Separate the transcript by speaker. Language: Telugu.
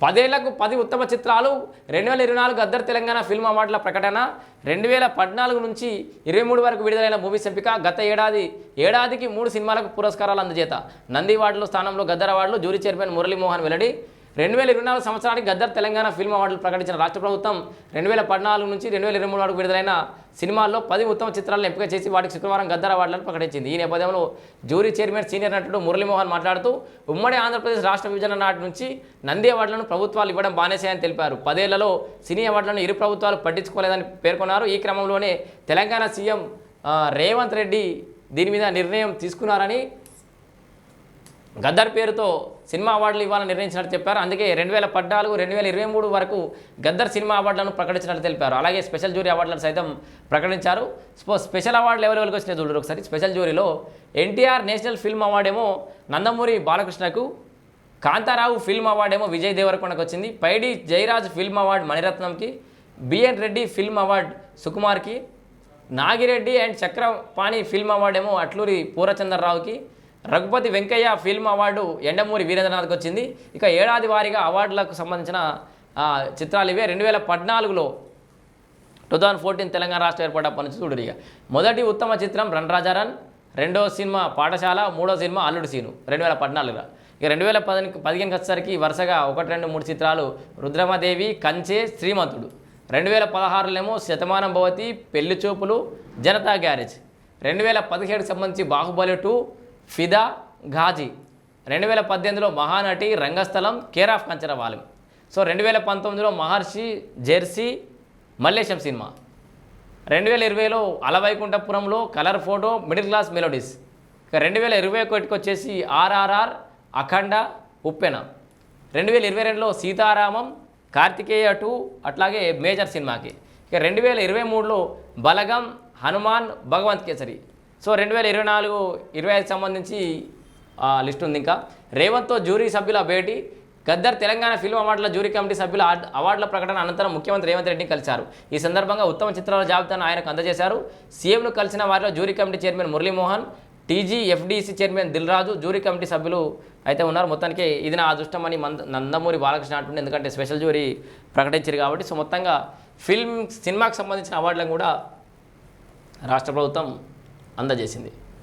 Speaker 1: పదేళ్ళకు పది ఉత్తమ చిత్రాలు రెండు వేల ఇరవై నాలుగు గద్దర్ తెలంగాణ ఫిల్మ్ అవార్డుల ప్రకటన రెండు వేల పద్నాలుగు నుంచి ఇరవై మూడు వరకు విడుదలైన మూవీస్ ఎంపిక గత ఏడాది ఏడాదికి మూడు సినిమాలకు పురస్కారాలు అందజేత. నంది స్థానంలో గద్దర్ అవార్డులు జూరీ చైర్మన్ మురళీమోహన్ వెల్లడి రెండు వేల ఇరవై నాలుగు సంవత్సరానికి గద్దర్ తెలంగాణ ఫిల్మ్ అవార్డులు ప్రకటించిన రాష్ట్ర ప్రభుత్వం రెండు వేల పద్నాలుగు నుంచి రెండు వేల ఇరవై మూడు వరకు విడుదలైన సినిమాల్లో పది ఉత్తమ చిత్రాలను ఎంపిక చేసి వాటికి శుక్రవారం గద్దర్ అవార్డులను ప్రకటించింది. ఈ నేపథ్యంలో జూరీ చైర్మన్ సీనియర్ నటుడు మురళీమోహన్ మాట్లాడుతూ ఉమ్మడి ఆంధ్రప్రదేశ్ రాష్ట్ర విభజన నాటి నుంచి నంది అవార్డులను ప్రభుత్వాలు ఇవ్వడం బానేసాయని తెలిపారు. పదేళ్ళలో సినీ అవార్డులను ఇరు ప్రభుత్వాలు పట్టించుకోలేదని పేర్కొన్నారు. ఈ క్రమంలోనే తెలంగాణ సీఎం రేవంత్ రెడ్డి దీని మీద నిర్ణయం తీసుకున్నారని గద్దర్ పేరుతో సినిమా అవార్డులు ఇవ్వాలని నిర్ణయించినట్టు చెప్పారు. అందుకే రెండు వేల పద్నాలుగు రెండు వేల ఇరవై మూడు వరకు గద్దర్ సినిమా అవార్డులను ప్రకటించినట్టు తెలిపారు. అలాగే స్పెషల్ జ్యూరీ అవార్డులను సైతం ప్రకటించారు. స్పో- స్పెషల్ అవార్డులు ఎవరి ఎవరికి వచ్చినాయి చూడరు ఒకసారి. స్పెషల్ జ్యూరీలో ఎన్టీఆర్ నేషనల్ ఫిల్మ్ అవార్డు ఏమో నందమూరి బాలకృష్ణకు కాంతారావు ఫిల్మ్ అవార్డు ఏమో విజయ్ దేవరకొండకు వచ్చింది. పైడి జయరాజ్ ఫిల్మ్ అవార్డు మణిరత్నంకి B N Reddy film award సుకుమార్కి Nagireddy and Chakrapani film award ఏమో అట్లూరి పూర్వచంద్రరావుకి రఘుపతి వెంకయ్య ఫిల్మ్ అవార్డు ఎండమూరి వీరేంద్రనాథ్కి వచ్చింది. ఇక ఏడాది వారీగా అవార్డులకు సంబంధించిన చిత్రాలు ఇవే. రెండు వేల పద్నాలుగులో టూ థౌజండ్ ఫోర్టీన్ తెలంగాణ రాష్ట్ర ఏర్పడ్డప్పటి నుంచి చూడరు ఇక. మొదటి ఉత్తమ చిత్రం రణరాజారన్ రెండో సినిమా పాఠశాల మూడో సినిమా అల్లుడు సీను రెండు వేల పద్నాలుగులో. ఇక రెండు వేల పదిహేను పదిహేనుకి వచ్చేసరికి వరుసగా ఒకటి రెండు మూడు చిత్రాలు రుద్రమదేవి కంచే శ్రీమంతుడు. రెండు వేల పదహారులేమో శతమానం భవతి పెళ్ళి చూపులు జనతా గ్యారేజ్. రెండు వేల పదిహేడుకి సంబంధించి బాహుబలి టూ ఫిదా ఘాజీ. రెండు వేల పద్దెనిమిదిలో Mahanati Rangasthalam care of Kancharapalem. So రెండు వేల పంతొమ్మిదిలో మహర్షి జెర్సీ మల్లేశం సినిమా. రెండు వేల ఇరవైలో అలవైకుంఠపురంలో colour photo middle class melodies. ఇక రెండు వేల ఇరవై ఒకటికి వచ్చేసి ఆర్ఆర్ఆర్ అఖండ ఉప్పెన. రెండు వేల ఇరవై రెండులో సీతారామం కార్తికేయ టూ అట్లాగే మేజర్ సినిమాకి. ఇక రెండు వేల ఇరవై మూడులో బలగం హనుమాన్ భగవంత్ కేసరి. సో రెండు వేల ఇరవై నాలుగు ఇరవై ఐదు సంబంధించి ఆ, లిస్ట్ ఉంది ఇంకా. రేవంత్తో జ్యూరీ సభ్యుల భేటీ గద్దర్ తెలంగాణ ఫిల్మ్ అవార్డుల జ్యూరీ కమిటీ సభ్యుల అవార్డుల ప్రకటన అనంతరం ముఖ్యమంత్రి రేవంత్ రెడ్డిని కలిశారు. ఈ సందర్భంగా ఉత్తమ చిత్రాల జాబితాను ఆయనకు అందజేశారు. సీఎంను కలిసిన వారిలో jury committee chairman Muralimohan TG FDC chairman Dilraju jury committee సభ్యులు అయితే ఉన్నారు. మొత్తానికి ఇది నా అదృష్టం అని మంద నందమూరి బాలకృష్ణ అంటుండే. ఎందుకంటే స్పెషల్ జ్యూరీ ప్రకటించారు కాబట్టి సో మొత్తంగా ఫిల్మ్ సినిమాకు సంబంధించిన అవార్డులను కూడా రాష్ట్ర ప్రభుత్వం అందజేసింది.